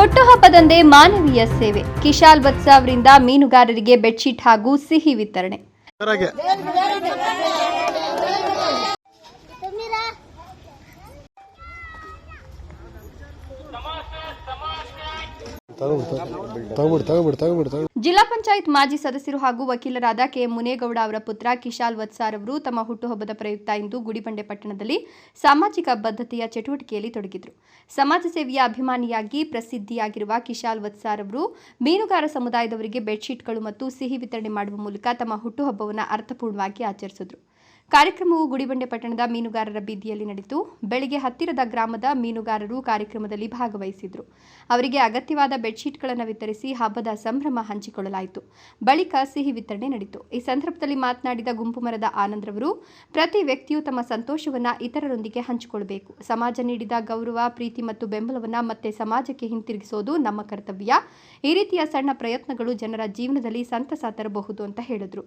ಹುಟ್ಟುಹಬ್ಬದಂದೇ ಮಾನವೀಯ ಸೇವೆ. ಕಿಶಾಲ್ ವತ್ಸ ಅವರಿಂದ ಮೀನುಗಾರರಿಗೆ ಬೆಡ್ಶೀಟ್ ಹಾಗೂ ಸಿಹಿ ವಿತರಣೆ. ಜಿಲ್ಲಾ ಪಂಚಾಯತ್ ಮಾಜಿ ಸದಸ್ಯರು ಹಾಗೂ ವಕೀಲರಾದ ಕೆ ಮುನೇಗೌಡ ಅವರ ಪುತ್ರ ಕಿಶಾಲ್ ವತ್ಸಾರ್ ಅವರು ತಮ್ಮ ಹುಟ್ಟುಹಬ್ಬದ ಪ್ರಯುಕ್ತ ಇಂದು ಗುಡಿಬಂಡೆ ಪಟ್ಟಣದಲ್ಲಿ ಸಾಮಾಜಿಕ ಬದ್ಧತೆಯ ಚಟುವಟಿಕೆಯಲ್ಲಿ ತೊಡಗಿದ್ರು. ಸಮಾಜ ಸೇವೆಯ ಅಭಿಮಾನಿಯಾಗಿ ಪ್ರಸಿದ್ಧಿಯಾಗಿರುವ ಕಿಶಾಲ್ ವತ್ಸಾರ್ ಅವರು ಮೀನುಗಾರ ಸಮುದಾಯದವರಿಗೆ ಬೆಡ್ಶೀಟ್ಗಳು ಮತ್ತು ಸಿಹಿ ವಿತರಣೆ ಮಾಡುವ ಮೂಲಕ ತಮ್ಮ ಹುಟ್ಟುಹಬ್ಬವನ್ನು ಅರ್ಥಪೂರ್ಣವಾಗಿ ಆಚರಿಸಿದ್ರು. ಕಾರ್ಯಕ್ರಮವು ಗುಡಿಬಂಡೆ ಪಟ್ಟಣದ ಮೀನುಗಾರರ ಬೀದಿಯಲ್ಲಿ ನಡೆಯಿತು. ಬೆಳಿಗ್ಗೆ ಹತ್ತಿರದ ಗ್ರಾಮದ ಮೀನುಗಾರರು ಕಾರ್ಯಕ್ರಮದಲ್ಲಿ ಭಾಗವಹಿಸಿದ್ರು. ಅವರಿಗೆ ಅಗತ್ಯವಾದ ಬೆಡ್ಶೀಟ್ಗಳನ್ನು ವಿತರಿಸಿ ಹಬ್ಬದ ಸಂಭ್ರಮ ಹಂಚಿಕೊಳ್ಳಲಾಯಿತು. ಬಳಿಕ ಸಿಹಿ ವಿತರಣೆ ನಡೆಯಿತು ಈ ಸಂದರ್ಭದಲ್ಲಿ ಮಾತನಾಡಿದ ಗುಂಪು ಮರದ ಆನಂದ್ರವರು ಪ್ರತಿ ವ್ಯಕ್ತಿಯು ತಮ್ಮ ಸಂತೋಷವನ್ನ ಇತರರೊಂದಿಗೆ ಹಂಚಿಕೊಳ್ಳಬೇಕು ಸಮಾಜ ನೀಡಿದ ಗೌರವ, ಪ್ರೀತಿ ಮತ್ತು ಬೆಂಬಲವನ್ನು ಮತ್ತೆ ಸಮಾಜಕ್ಕೆ ಹಿಂತಿರುಗಿಸೋದು ನಮ್ಮ ಕರ್ತವ್ಯ. ಈ ರೀತಿಯ ಸಣ್ಣ ಪ್ರಯತ್ನಗಳು ಜನರ ಜೀವನದಲ್ಲಿ ಸಂತಸ ತರಬಹುದು, ಅಂತ ಹೇಳಿದ್ರು.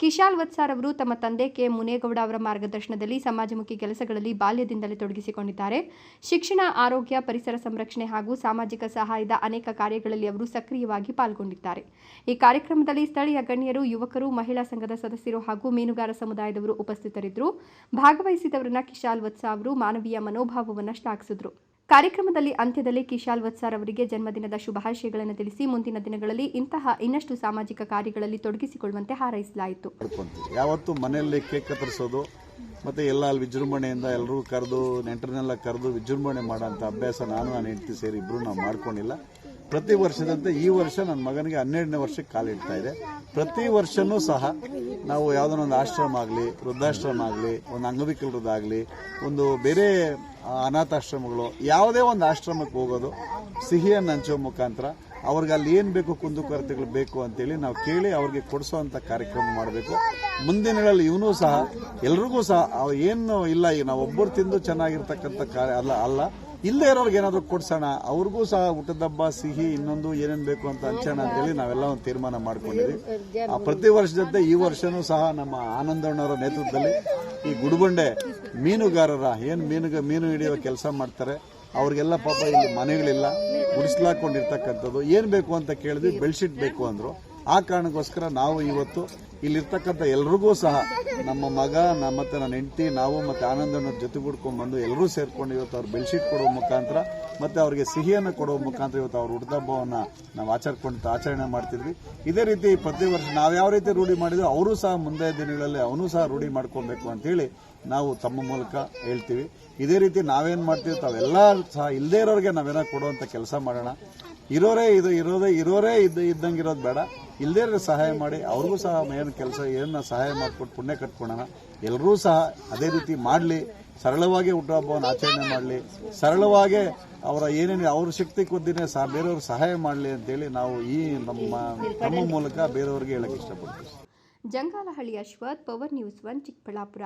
ಕಿಶಾಲ್ ವತ್ಸಾರ್ ಅವರು ತಮ್ಮ ತಂದೆ ಕೆ. ಮುನೇಗೌಡ ಅವರ ಮಾರ್ಗದರ್ಶನದಲ್ಲಿ ಸಮಾಜಮುಖಿ ಕೆಲಸಗಳಲ್ಲಿ ಬಾಲ್ಯದಿಂದಲೇ ತೊಡಗಿಸಿಕೊಂಡಿದ್ದಾರೆ. ಶಿಕ್ಷಣ, ಆರೋಗ್ಯ, ಪರಿಸರ ಸಂರಕ್ಷಣೆ ಹಾಗೂ ಸಾಮಾಜಿಕ ಸಹಾಯದ ಅನೇಕ ಕಾರ್ಯಗಳಲ್ಲಿ ಅವರು ಸಕ್ರಿಯವಾಗಿ ಪಾಲ್ಗೊಂಡಿದ್ದಾರೆ. ಈ ಕಾರ್ಯಕ್ರಮದಲ್ಲಿ ಸ್ಥಳೀಯ ಗಣ್ಯರು, ಯುವಕರು, ಮಹಿಳಾ ಸಂಘದ ಸದಸ್ಯರು ಹಾಗೂ ಮೀನುಗಾರ ಸಮುದಾಯದವರು ಉಪಸ್ಥಿತರಿದ್ದರು. ಭಾಗವಹಿಸಿದವರನ್ನ ಕಿಶಾಲ್ ವತ್ಸಾ ಅವರು ಮಾನವೀಯ ಮನೋಭಾವವನ್ನು ಶ್ಲಾಘಿಸಿದರು. ಕಾರ್ಯಕ್ರಮದಲ್ಲಿ ಅಂತ್ಯದಲ್ಲಿ ಕಿಶಾಲ್ ವತ್ಸಾರ್ ಅವರಿಗೆ ಜನ್ಮದಿನದ ಶುಭಾಶಯಗಳನ್ನು ತಿಳಿಸಿ ಮುಂದಿನ ದಿನಗಳಲ್ಲಿ ಇಂತಹ ಇನ್ನಷ್ಟು ಸಾಮಾಜಿಕ ಕಾರ್ಯಗಳಲ್ಲಿ ತೊಡಗಿಸಿಕೊಳ್ಳುವಂತೆ ಹಾರೈಸಲಾಯಿತು. ಯಾವತ್ತು ಮನೆಯಲ್ಲಿ ಕೇಕ್ ಕತ್ತರಿಸೋದು, ಮತ್ತೆ ಎಲ್ಲ ಅಲ್ಲಿ ವಿಜೃಂಭಣೆಯಿಂದ ಎಲ್ಲರೂ ಕರೆದು, ನೆಂಟರನ್ನೆಲ್ಲ ಕರೆದು ವಿಜೃಂಭಣೆ ಮಾಡೋಂಥ ಅಭ್ಯಾಸ ನಾನು ನಾನು ಹೆಂಡತಿ ಸೇರಿ ಇಬ್ಬರು ನಾವು ಮಾಡ್ಕೊಂಡಿಲ್ಲ. ಪ್ರತಿ ವರ್ಷದಂತೆ ಈ ವರ್ಷ ನನ್ನ ಮಗನಿಗೆ ಹನ್ನೆರಡನೇ ವರ್ಷಕ್ಕೆ ಕಾಲಿಡ್ತಾ ಇದೆ. ಪ್ರತಿ ವರ್ಷನೂ ಸಹ ನಾವು ಯಾವುದೋ ಒಂದು ಆಶ್ರಮ ಆಗಲಿ, ವೃದ್ಧಾಶ್ರಮ ಆಗಲಿ, ಒಂದು ಅಂಗವಿಕಲರದಾಗಲಿ ಒಂದು ಬೇರೆ ಅನಾಥಾಶ್ರಮಗಳು, ಯಾವುದೇ ಒಂದು ಆಶ್ರಮಕ್ಕೆ ಹೋಗೋದು, ಸಿಹಿಯನ್ನು ಹಂಚೋ ಮುಖಾಂತರ ಅವ್ರಿಗೆ ಅಲ್ಲಿ ಏನು ಬೇಕು ಕುಂದುಕೊರತೆಗಳು ಬೇಕು ಅಂತೇಳಿ ನಾವು ಕೇಳಿ ಅವ್ರಿಗೆ ಕೊಡಿಸುವಂಥ ಕಾರ್ಯಕ್ರಮ ಮಾಡಬೇಕು. ಮುಂದಿನಗಳಲ್ಲಿ ಇವನು ಸಹ, ಎಲ್ರಿಗೂ ಸಹ ಏನು ಇಲ್ಲ, ಈಗ ನಾವು ಒಬ್ಬರು ತಿಂದು ಚೆನ್ನಾಗಿರ್ತಕ್ಕಂಥ ಕಾರ್ಯ ಅಲ್ಲ ಅಲ್ಲ ಇಲ್ಲೇ ಇರೋರ್ಗೆ ಏನಾದ್ರು ಕೊಡ್ಸೋಣ. ಅವ್ರಿಗೂ ಸಹ ಊಟದಬ್ಬ ಸಿಹಿ, ಇನ್ನೊಂದು ಏನೇನು ಬೇಕು ಅಂತ ಹಂಚೋಣ ಅಂತೇಳಿ ನಾವೆಲ್ಲ ಒಂದು ತೀರ್ಮಾನ ಮಾಡ್ಕೊಂಡಿದ್ವಿ. ಆ ಪ್ರತಿ ವರ್ಷದಂತೆ ಈ ವರ್ಷನೂ ಸಹ ನಮ್ಮ ಆನಂದಣ್ಣವರ ನೇತೃತ್ವದಲ್ಲಿ ಈ ಗುಡುಬಂಡೆ ಮೀನುಗಾರರ, ಏನು ಮೀನುಗ, ಮೀನು ಹಿಡಿಯುವ ಕೆಲಸ ಮಾಡ್ತಾರೆ, ಅವ್ರಿಗೆಲ್ಲ ಪಾಪ ಇಲ್ಲಿ ಮನೆಗಳಿಲ್ಲ, ಗುಡಿಸ್ಲಾಕೊಂಡಿರ್ತಕ್ಕಂಥದ್ದು. ಏನು ಬೇಕು ಅಂತ ಕೇಳಿದ್ವಿ, ಬೆಡ್ಶೀಟ್ ಬೇಕು ಅಂದ್ರು. ಆ ಕಾರಣಕ್ಕೋಸ್ಕರ ನಾವು ಇವತ್ತು ಇಲ್ಲಿರ್ತಕ್ಕಂಥ ಎಲ್ರಿಗೂ ಸಹ ನಮ್ಮ ಮಗ ನಮ್ಮ ಮತ್ತೆ ನನ್ನ ಹೆಂಡತಿ, ನಾವು ಮತ್ತೆ ಆನಂದನ ಜೊತೆಗೂಡ್ಕೊಂಡು ಬಂದು ಎಲ್ಲರೂ ಸೇರಿಕೊಂಡು ಇವತ್ತು ಅವ್ರು ಬೆಡ್ಶೀಟ್ ಕೊಡುವ ಮುಖಾಂತರ ಮತ್ತೆ ಅವರಿಗೆ ಸಿಹಿಯನ್ನು ಕೊಡುವ ಮುಖಾಂತರ ಇವತ್ತು ಅವ್ರ ಹುಟ್ಟದಬ್ಬವನ್ನು ನಾವು ಆಚರ್ಕೊಂಡು ಆಚರಣೆ ಮಾಡ್ತಿದ್ವಿ. ಇದೇ ರೀತಿ ಪ್ರತಿ ವರ್ಷ ನಾವು ಯಾವ ರೀತಿ ರೂಢಿ ಮಾಡಿದ್ರು ಅವರು ಸಹ ಮುಂದೆ ದಿನಗಳಲ್ಲಿ ಅವನು ಸಹ ರೂಢಿ ಮಾಡ್ಕೊಬೇಕು ಅಂತೇಳಿ ನಾವು ತಮ್ಮ ಮೂಲಕ ಹೇಳ್ತೀವಿ. ಇದೇ ರೀತಿ ನಾವೇನು ಮಾಡ್ತೀವಿ ತಾವೆಲ್ಲ ಸಹ ಇಲ್ಲದೇ ಇರೋರಿಗೆ ನಾವೇನೋ ಕೊಡುವಂತ ಕೆಲಸ ಮಾಡೋಣ. ಇರೋರೇ ಇದು, ಇರೋದೇ, ಇರೋರೇ ಇದ್ದ ಇದ್ದಂಗೆ ಇರೋದು ಬೇಡ ಇಲ್ಲದೇ ಸಹಾಯ ಮಾಡಿ, ಅವ್ರಿಗೂ ಸಹ ಏನು ಕೆಲಸ ಏನ ಸಹಾಯ ಮಾಡಿಕೊಟ್ಟು ಪುಣ್ಯ ಕಟ್ಕೊಳೋಣ. ಎಲ್ಲರೂ ಸಹ ಅದೇ ರೀತಿ ಮಾಡಲಿ, ಸರಳವಾಗಿ ಹುಟ್ಟುಹಬ್ಬವನ್ನು ಆಚರಣೆ ಮಾಡಲಿ, ಸರಳವಾಗಿ ಅವರ ಏನೇನು, ಅವ್ರ ಶಕ್ತಿ ಕೊದ್ದಿನೇ ಸಹ ಬೇರೆಯವ್ರಿಗೆ ಸಹಾಯ ಮಾಡಲಿ ಅಂತೇಳಿ ನಾವು ಈ ನಮ್ಮ ನಮ್ಮ ಮೂಲಕ ಬೇರೆಯವ್ರಿಗೆ ಹೇಳಕ್ಕೆ ಇಷ್ಟಪಡ್ತೀವಿ. Jangalahalli Ashwath, power news one Chikkaballapur.